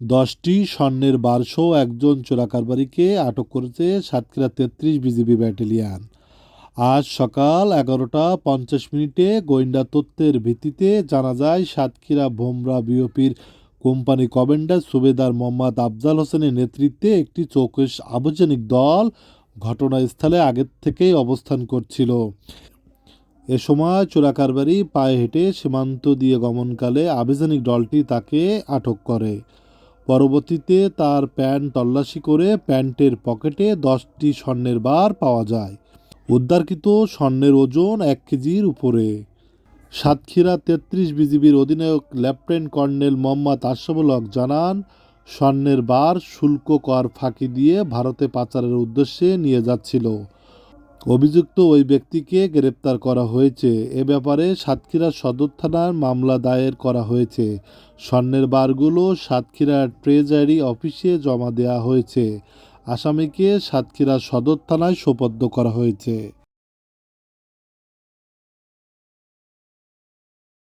দশটি স্বর্ণের বারসহ একজন চোরাকারবারিকে আটক করেছে সাতক্ষীরা তেত্রিশ বিজিবি ব্যাটালিয়ান। আজ সকাল এগারোটা পঞ্চাশ মিনিটে গোয়েন্দা তথ্যের ভিত্তিতে জানা যায়, সাতক্ষীরা ভোমরা বিওপির কোম্পানি কমান্ডার সুবেদার মোহাম্মদ আফজাল হোসেনের নেতৃত্বে একটি চৌকস আবর্জনিক দল ঘটনাস্থলে আগের থেকেই অবস্থান করছিল। এ সময় চোরাকারবারি পায়ে হেঁটে সীমান্ত দিয়ে গমনকালে আবেদনিক দলটি তাকে আটক করে। পরবর্তীতে তার প্যান্ট তল্লাশি করে প্যান্টের পকেটে দশটি স্বর্ণের বার পাওয়া যায়। উদ্ধারকৃত স্বর্ণের ওজন এক কেজির উপরে। সাতক্ষীরা তেত্রিশ বিজিবির অধিনায়ক লেফটেন্যান্ট কর্নেল মোহাম্মদ আশরাফুল হক জানান, স্বর্ণের বার শুল্ক কর ফাঁকি দিয়ে ভারতে পাচারের উদ্দেশ্যে নিয়ে যাচ্ছিল। অভিযুক্ত ওই ব্যক্তিকে গ্রেপ্তার করা হয়েছে। এ ব্যাপারে সাতক্ষীরা সদর থানার মামলা দায়ের করা হয়েছে। স্বর্ণের বারগুলো সাতক্ষীরা ট্রেজারি অফিসে জমা দেওয়া হয়েছে। আসামিকে সাতক্ষীরা সদর থানায় সোপর্দ করা হয়েছে।